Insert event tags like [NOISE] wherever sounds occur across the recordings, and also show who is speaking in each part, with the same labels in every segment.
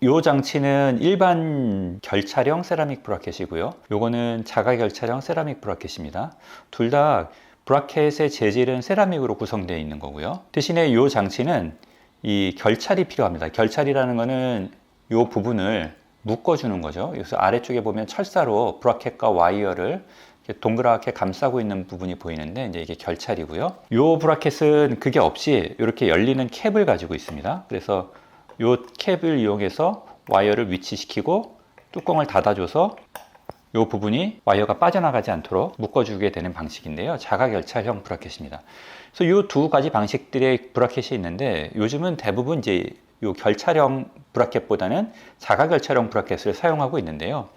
Speaker 1: 이 장치는 일반 결차형 세라믹 브라켓이고요. 요거는 자가 결차형 세라믹 브라켓입니다. 둘 다 브라켓의 재질은 세라믹으로 구성되어 있는 거고요. 대신에 이 장치는 이 결찰이 필요합니다. 결찰이라는 거는 이 부분을 묶어주는 거죠. 그래서 아래쪽에 보면 철사로 브라켓과 와이어를 동그랗게 감싸고 있는 부분이 보이는데 이제 이게 결찰이고요. 이 브라켓은 그게 없이 이렇게 열리는 캡을 가지고 있습니다. 그래서 이 캡을 이용해서 와이어를 위치시키고 뚜껑을 닫아줘서 이 부분이 와이어가 빠져나가지 않도록 묶어주게 되는 방식인데요. 자가 결찰형 브라켓입니다. 그래서 이 두 가지 방식들의 브라켓이 있는데 요즘은 대부분 이제 이 결찰형 브라켓보다는 자가 결찰형 브라켓을 사용하고 있는데요.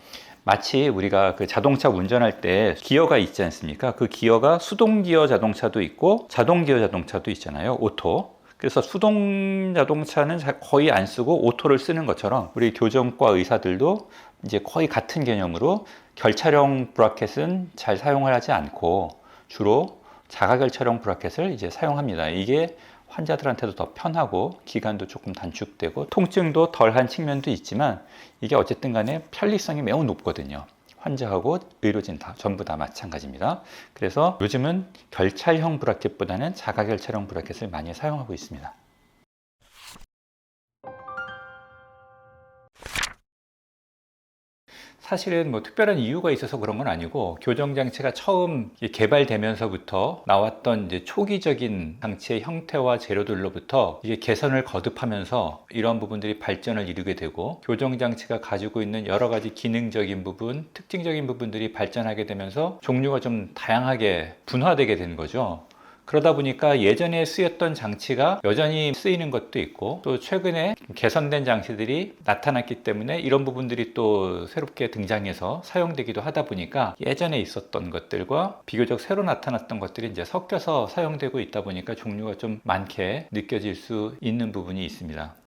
Speaker 1: 마치 우리가 그 자동차 운전할 때 기어가 있지 않습니까? 그 기어가 수동 기어 자동차도 있고 자동 기어 자동차도 있잖아요. 오토. 그래서 수동 자동차는 거의 안 쓰고 오토를 쓰는 것처럼 우리 교정과 의사들도 이제 거의 같은 개념으로 결차형 브라켓은 잘 사용을 하지 않고 주로 자가결차형 브라켓을 이제 사용합니다. 이게 환자들한테도 더 편하고 기간도 조금 단축되고 통증도 덜한 측면도 있지만 이게 어쨌든 간에 편리성이 매우 높거든요. 환자하고 의료진 다 전부 다 마찬가지입니다. 그래서 요즘은 결찰형 브라켓보다는 자가결찰형 브라켓을 많이 사용하고 있습니다. 사실은 뭐 특별한 이유가 있어서 그런 건 아니고 교정 장치가 처음 개발되면서부터 나왔던 이제 초기적인 장치의 형태와 재료들로부터 이게 개선을 거듭하면서 이런 부분들이 발전을 이루게 되고 교정 장치가 가지고 있는 여러 가지 기능적인 부분, 특징적인 부분들이 발전하게 되면서 종류가 좀 다양하게 분화되게 된 거죠. 그러다 보니까 예전에 쓰였던 장치가 여전히 쓰이는 것도 있고 또 최근에 개선된 장치들이 나타났기 때문에 이런 부분들이 또 새롭게 등장해서 사용되기도 하다 보니까 예전에 있었던 것들과 비교적 새로 나타났던 것들이 이제 섞여서 사용되고 있다 보니까 종류가 좀 많게 느껴질 수 있는 부분이 있습니다.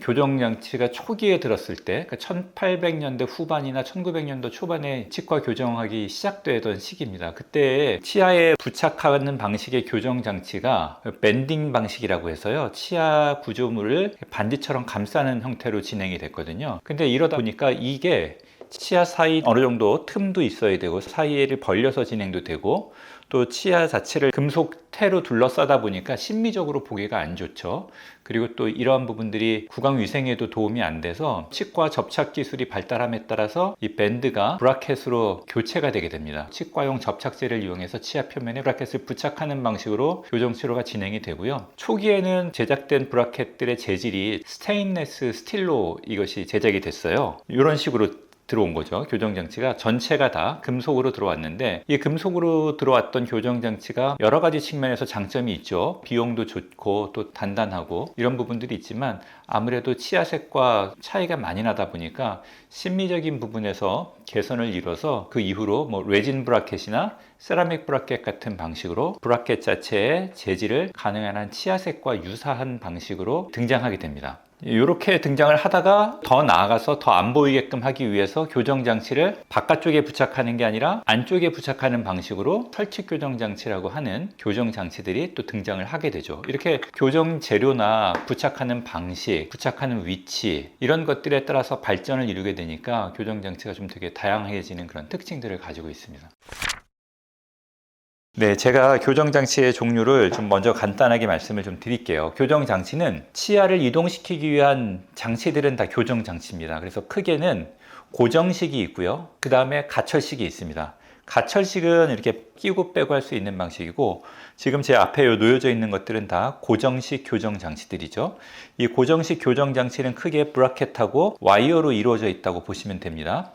Speaker 1: 교정 장치가 초기에 들었을 때, 그러니까 1800년대 후반이나 1900년도 초반에 치과 교정하기 시작되던 시기입니다. 그때 치아에 부착하는 방식의 교정 장치가 밴딩 방식이라고 해서요. 치아 구조물을 반지처럼 감싸는 형태로 진행이 됐거든요. 근데 이러다 보니까 이게 치아 사이 어느 정도 틈도 있어야 되고 사이를 벌려서 진행도 되고 또 치아 자체를 금속태로 둘러싸다 보니까 심미적으로 보기가 안 좋죠. 그리고 또 이러한 부분들이 구강 위생에도 도움이 안 돼서 치과 접착 기술이 발달함에 따라서 이 밴드가 브라켓으로 교체가 되게 됩니다. 치과용 접착제를 이용해서 치아 표면에 브라켓을 부착하는 방식으로 교정 치료가 진행이 되고요. 초기에는 제작된 브라켓들의 재질이 스테인레스 스틸로 이것이 제작이 됐어요. 이런 식으로 들어온 거죠. 교정장치가 전체가 다 금속으로 들어왔는데 이 금속으로 들어왔던 교정장치가 여러 가지 측면에서 장점이 있죠. 비용도 좋고 또 단단하고 이런 부분들이 있지만 아무래도 치아색과 차이가 많이 나다 보니까 심미적인 부분에서 개선을 이뤄서 그 이후로 뭐 레진 브라켓이나 세라믹 브라켓 같은 방식으로 브라켓 자체의 재질을 가능한 한 치아색과 유사한 방식으로 등장하게 됩니다. 이렇게 등장을 하다가 더 나아가서 더 안 보이게끔 하기 위해서 교정 장치를 바깥쪽에 부착하는 게 아니라 안쪽에 부착하는 방식으로 설치 교정 장치라고 하는 교정 장치들이 또 등장을 하게 되죠. 이렇게 교정 재료나 부착하는 방식, 부착하는 위치 이런 것들에 따라서 발전을 이루게 되니까 교정 장치가 좀 되게 다양해지는 그런 특징들을 가지고 있습니다. 네, 제가 교정 장치의 종류를 좀 먼저 간단하게 말씀을 좀 드릴게요. 교정 장치는 치아를 이동시키기 위한 장치들은 다 교정 장치입니다. 그래서 크게는 고정식이 있고요. 그 다음에 가철식이 있습니다. 가철식은 이렇게 끼고 빼고 할 수 있는 방식이고 지금 제 앞에 놓여져 있는 것들은 다 고정식 교정 장치들이죠. 이 고정식 교정 장치는 크게 브라켓하고 와이어로 이루어져 있다고 보시면 됩니다.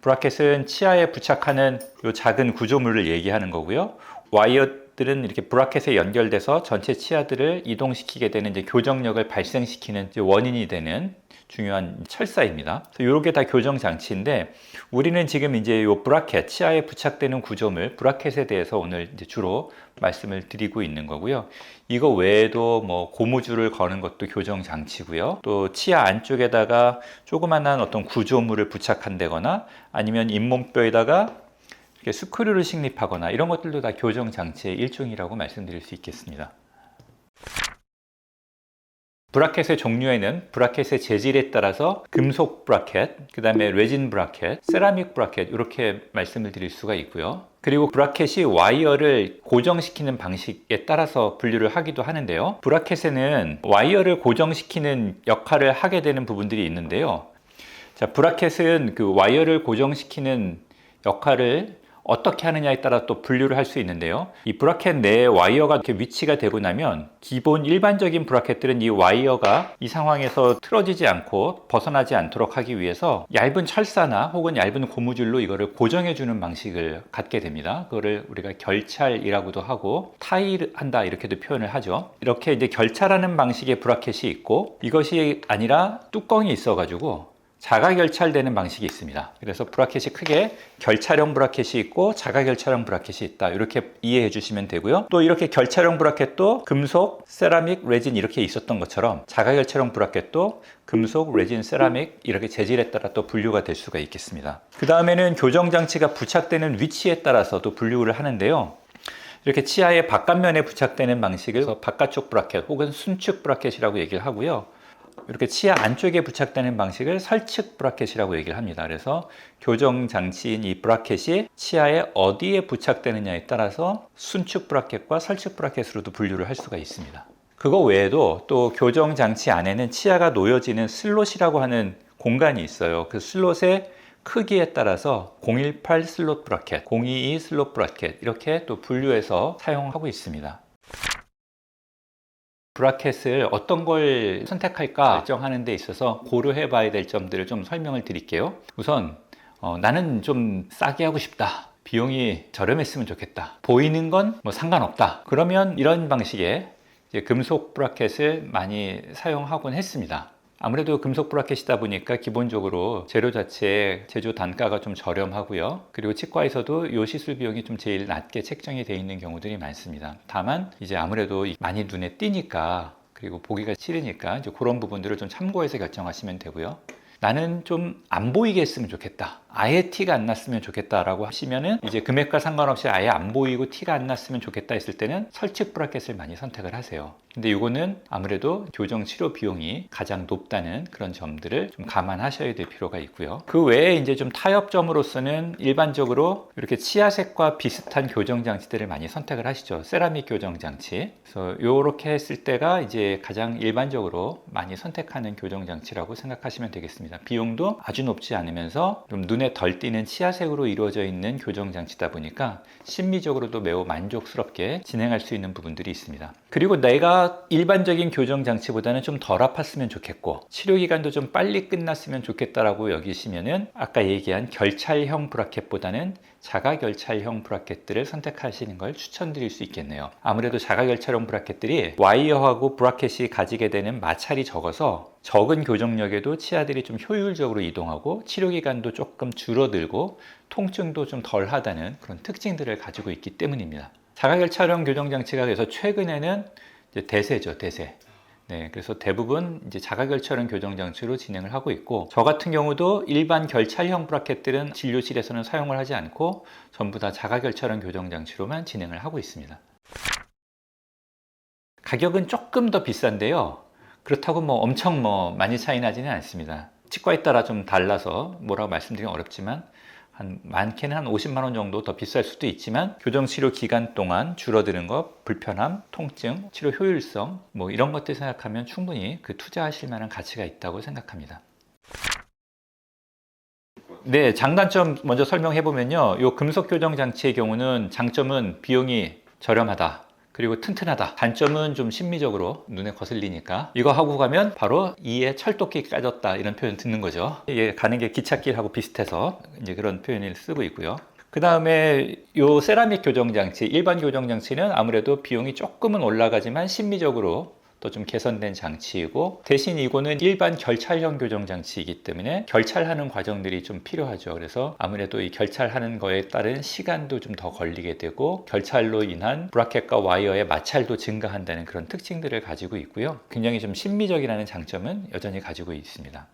Speaker 1: 브라켓은 치아에 부착하는 이 작은 구조물을 얘기하는 거고요. 와이어들은 이렇게 브라켓에 연결돼서 전체 치아들을 이동시키게 되는 이제 교정력을 발생시키는 원인이 되는 중요한 철사입니다. 이렇게 다 교정 장치인데 우리는 지금 이제 이 브라켓 치아에 부착되는 구조물 브라켓에 대해서 오늘 이제 주로 말씀을 드리고 있는 거고요. 이거 외에도 뭐 고무줄을 거는 것도 교정 장치고요. 또 치아 안쪽에다가 조그만한 어떤 구조물을 부착한다거나 아니면 잇몸뼈에다가 스크류를 식립하거나 이런 것들도 다 교정 장치의 일종이라고 말씀드릴 수 있겠습니다. 브라켓의 종류에는 브라켓의 재질에 따라서 금속 브라켓, 그 다음에 레진 브라켓, 세라믹 브라켓 이렇게 말씀을 드릴 수가 있고요. 그리고 브라켓이 와이어를 고정시키는 방식에 따라서 분류를 하기도 하는데요. 브라켓에는 와이어를 고정시키는 역할을 하게 되는 부분들이 있는데요. 자, 브라켓은 그 와이어를 고정시키는 역할을 어떻게 하느냐에 따라 또 분류를 할 수 있는데요. 이 브라켓 내에 와이어가 이렇게 위치가 되고 나면 기본 일반적인 브라켓들은 이 와이어가 이 상황에서 틀어지지 않고 벗어나지 않도록 하기 위해서 얇은 철사나 혹은 얇은 고무줄로 이거를 고정해 주는 방식을 갖게 됩니다. 그거를 우리가 결찰이라고도 하고 타일한다 이렇게도 표현을 하죠. 이렇게 이제 결찰하는 방식의 브라켓이 있고 이것이 아니라 뚜껑이 있어 가지고 자가 결찰되는 방식이 있습니다. 그래서 브라켓이 크게 결찰형 브라켓이 있고 자가 결찰형 브라켓이 있다. 이렇게 이해해 주시면 되고요. 또 이렇게 결찰형 브라켓도 금속, 세라믹, 레진 이렇게 있었던 것처럼 자가 결찰형 브라켓도 금속, 레진, 세라믹 이렇게 재질에 따라 또 분류가 될 수가 있겠습니다. 그 다음에는 교정 장치가 부착되는 위치에 따라서도 분류를 하는데요. 이렇게 치아의 바깥면에 부착되는 방식을 바깥쪽 브라켓 혹은 순축 브라켓이라고 얘기를 하고요. 이렇게 치아 안쪽에 부착되는 방식을 설측 브라켓이라고 얘기를 합니다. 그래서 교정 장치인 이 브라켓이 치아에 어디에 부착되느냐에 따라서 순축 브라켓과 설측 브라켓으로도 분류를 할 수가 있습니다. 그거 외에도 또 교정 장치 안에는 치아가 놓여지는 슬롯이라고 하는 공간이 있어요. 그 슬롯의 크기에 따라서 018 슬롯 브라켓, 022 슬롯 브라켓 이렇게 또 분류해서 사용하고 있습니다. 브라켓을 어떤 걸 선택할까 결정하는 데 있어서 고려해 봐야 될 점들을 좀 설명을 드릴게요. 우선 어, 나는 좀 싸게 하고 싶다. 비용이 저렴했으면 좋겠다. 보이는 건 뭐 상관없다. 그러면 이런 방식의 금속 브라켓을 많이 사용하곤 했습니다. 아무래도 금속 브라켓이다 보니까 기본적으로 재료 자체의 제조 단가가 좀 저렴하고요. 그리고 치과에서도 이 시술 비용이 좀 제일 낮게 책정이 되어 있는 경우들이 많습니다. 다만 이제 아무래도 많이 눈에 띄니까 그리고 보기가 싫으니까 이제 그런 부분들을 좀 참고해서 결정하시면 되고요. 나는 좀 안 보이게 했으면 좋겠다. 아예 티가 안 났으면 좋겠다라고 하시면은 이제 금액과 상관없이 아예 안 보이고 티가 안 났으면 좋겠다 했을 때는 설치 브라켓을 많이 선택을 하세요. 근데 이거는 아무래도 교정 치료 비용이 가장 높다는 그런 점들을 좀 감안하셔야 될 필요가 있고요. 그 외에 이제 좀 타협점으로서는 일반적으로 이렇게 치아색과 비슷한 교정 장치들을 많이 선택을 하시죠. 세라믹 교정 장치. 그래서 이렇게 했을 때가 이제 가장 일반적으로 많이 선택하는 교정 장치라고 생각하시면 되겠습니다. 비용도 아주 높지 않으면서 좀 눈에 덜 띄는 치아색으로 이루어져 있는 교정 장치다 보니까 심미적으로도 매우 만족스럽게 진행할 수 있는 부분들이 있습니다. 그리고 내가 일반적인 교정 장치보다는 좀 덜 아팠으면 좋겠고 치료 기간도 좀 빨리 끝났으면 좋겠다라고 여기시면은 아까 얘기한 결찰형 브라켓보다는 자가 결찰형 브라켓들을 선택하시는 걸 추천드릴 수 있겠네요. 아무래도 자가 결찰형 브라켓들이 와이어하고 브라켓이 가지게 되는 마찰이 적어서 적은 교정력에도 치아들이 좀 효율적으로 이동하고 치료 기간도 조금 줄어들고 통증도 좀 덜하다는 그런 특징들을 가지고 있기 때문입니다. 자가결찰형 교정 장치가 그래서 최근에는 대세죠, 대세. 네, 그래서 대부분 이제 자가 결찰형 교정 장치로 진행을 하고 있고 저 같은 경우도 일반 결찰형 브라켓들은 진료실에서는 사용을 하지 않고 전부 다 자가 결찰형 교정 장치로만 진행을 하고 있습니다. 가격은 조금 더 비싼데요. 그렇다고 뭐 엄청 뭐 많이 차이 나지는 않습니다. 치과에 따라 좀 달라서 뭐라고 말씀드리긴 어렵지만 한 많게는 한 50만 원 정도 더 비쌀 수도 있지만 교정 치료 기간 동안 줄어드는 것, 불편함, 통증, 치료 효율성 뭐 이런 것들 생각하면 충분히 그 투자하실 만한 가치가 있다고 생각합니다. 네, 장단점 먼저 설명해 보면요. 이 금속 교정 장치의 경우는 장점은 비용이 저렴하다. 그리고 튼튼하다. 단점은 좀 심미적으로 눈에 거슬리니까 이거 하고 가면 바로 이에 철도끼 까졌다 이런 표현 듣는 거죠. 이게 가는 게 기찻길하고 비슷해서 이제 그런 표현을 쓰고 있고요. 그 다음에 요 세라믹 교정 장치, 일반 교정 장치는 아무래도 비용이 조금은 올라가지만 심미적으로 또 좀 개선된 장치이고 대신 이거는 일반 결찰형 교정 장치이기 때문에 결찰하는 과정들이 좀 필요하죠. 그래서 아무래도 이 결찰하는 거에 따른 시간도 좀 더 걸리게 되고 결찰로 인한 브라켓과 와이어의 마찰도 증가한다는 그런 특징들을 가지고 있고요. 굉장히 좀 심미적이라는 장점은 여전히 가지고 있습니다.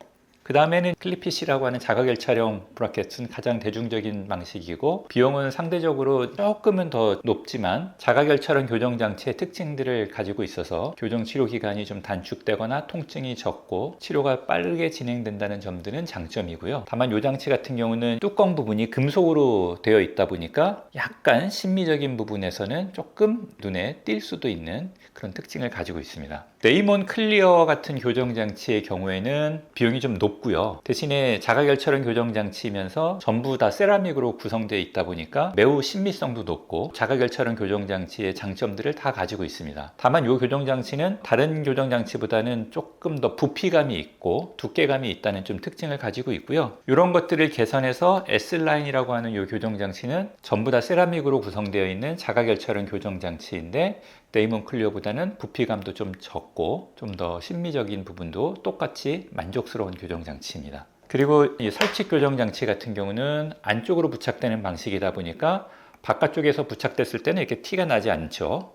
Speaker 1: 그 다음에는 클리피시라고 하는 자가결차형 브라켓은 가장 대중적인 방식이고 비용은 상대적으로 조금은 더 높지만 자가결차형 교정장치의 특징들을 가지고 있어서 교정 치료 기간이 좀 단축되거나 통증이 적고 치료가 빠르게 진행된다는 점들은 장점이고요. 다만 이 장치 같은 경우는 뚜껑 부분이 금속으로 되어 있다 보니까 약간 심미적인 부분에서는 조금 눈에 띌 수도 있는 그런 특징을 가지고 있습니다. 네이몬 클리어 같은 교정장치의 경우에는 비용이 좀 높 고요. 대신에 자가결처형 교정장치이면서 전부 다 세라믹으로 구성되어 있다 보니까 매우 신미성도 높고 자가결처형 교정장치의 장점들을 다 가지고 있습니다. 다만 이 교정장치는 다른 교정장치보다는 조금 더 부피감이 있고 두께감이 있다는 좀 특징을 가지고 있고요. 이런 것들을 개선해서 S라인이라고 하는 이 교정장치는 전부 다 세라믹으로 구성되어 있는 자가결처형 교정장치인데 데이몬 클리어보다는 부피감도 좀 적고 좀 더 심미적인 부분도 똑같이 만족스러운 교정 장치입니다. 그리고 이 설치 교정 장치 같은 경우는 안쪽으로 부착되는 방식이다 보니까 바깥쪽에서 부착됐을 때는 이렇게 티가 나지 않죠.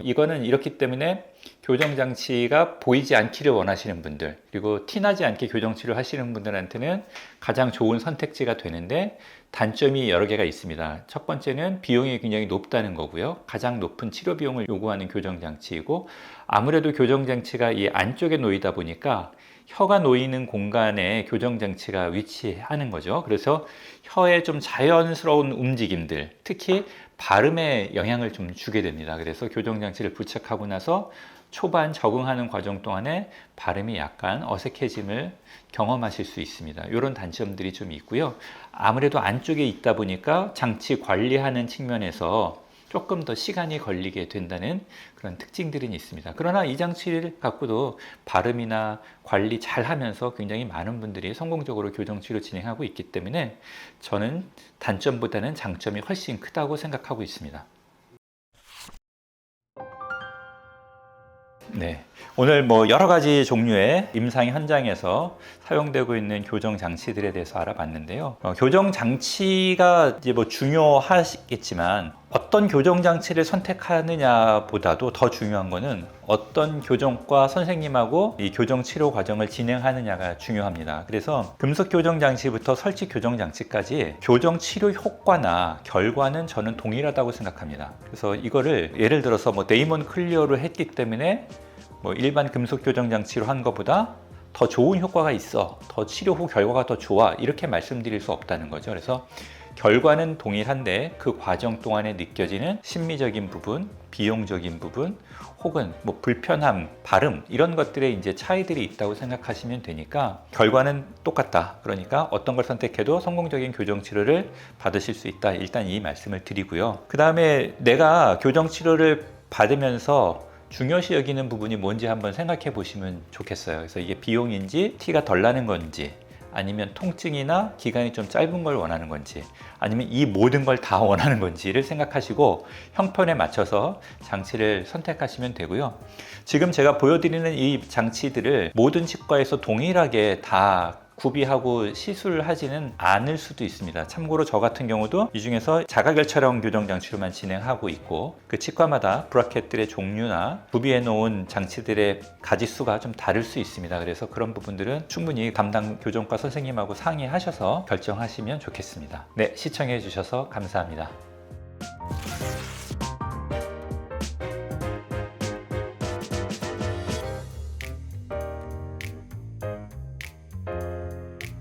Speaker 1: 이거는 이렇기 때문에 교정 장치가 보이지 않기를 원하시는 분들 그리고 티나지 않게 교정 치료 하시는 분들한테는 가장 좋은 선택지가 되는데 단점이 여러 개가 있습니다. 첫 번째는 비용이 굉장히 높다는 거고요. 가장 높은 치료 비용을 요구하는 교정 장치이고 아무래도 교정 장치가 이 안쪽에 놓이다 보니까 혀가 놓이는 공간에 교정 장치가 위치하는 거죠. 그래서 혀에 좀 자연스러운 움직임들, 특히 발음에 영향을 좀 주게 됩니다. 그래서 교정 장치를 부착하고 나서 초반 적응하는 과정 동안에 발음이 약간 어색해짐을 경험하실 수 있습니다. 이런 단점들이 좀 있고요. 아무래도 안쪽에 있다 보니까 장치 관리하는 측면에서 조금 더 시간이 걸리게 된다는 그런 특징들은 있습니다. 그러나 이 장치를 갖고도 발음이나 관리 잘 하면서 굉장히 많은 분들이 성공적으로 교정치료 진행하고 있기 때문에 저는 단점보다는 장점이 훨씬 크다고 생각하고 있습니다. 네. 오늘 뭐 여러 가지 종류의 임상 현장에서 사용되고 있는 교정 장치들에 대해서 알아봤는데요. 어, 교정 장치가 이제 뭐 중요하겠지만 어떤 교정 장치를 선택하느냐보다도 더 중요한 거는 어떤 교정과 선생님하고 이 교정 치료 과정을 진행하느냐가 중요합니다. 그래서 금속 교정 장치부터 설치 교정 장치까지 교정 치료 효과나 결과는 저는 동일하다고 생각합니다. 그래서 이거를 예를 들어서 뭐 데이먼 클리어로 했기 때문에 뭐 일반 금속 교정 장치로 한 것보다 더 좋은 효과가 있어, 더 치료 후 결과가 더 좋아 이렇게 말씀드릴 수 없다는 거죠. 그래서 결과는 동일한데 그 과정 동안에 느껴지는 심미적인 부분, 비용적인 부분, 혹은 뭐 불편함, 발음 이런 것들에 이제 차이들이 있다고 생각하시면 되니까 결과는 똑같다. 그러니까 어떤 걸 선택해도 성공적인 교정 치료를 받으실 수 있다. 일단 이 말씀을 드리고요. 그 다음에 내가 교정 치료를 받으면서 중요시 여기는 부분이 뭔지 한번 생각해 보시면 좋겠어요. 그래서 이게 비용인지 티가 덜 나는 건지 아니면 통증이나 기간이 좀 짧은 걸 원하는 건지 아니면 이 모든 걸 다 [LAUGHS] 원하는 건지를 생각하시고 형편에 맞춰서 장치를 선택하시면 되고요. 지금 제가 보여드리는 이 장치들을 모든 치과에서 동일하게 다 구비하고 시술하지는 않을 수도 있습니다. 참고로 저 같은 경우도 이 중에서 자가결차형 교정 장치로만 진행하고 있고 그 치과마다 브라켓들의 종류나 구비해 놓은 장치들의 가지수가 좀 다를 수 있습니다. 그래서 그런 부분들은 충분히 담당 교정과 선생님하고 상의하셔서 결정하시면 좋겠습니다. 네, 시청해 주셔서 감사합니다.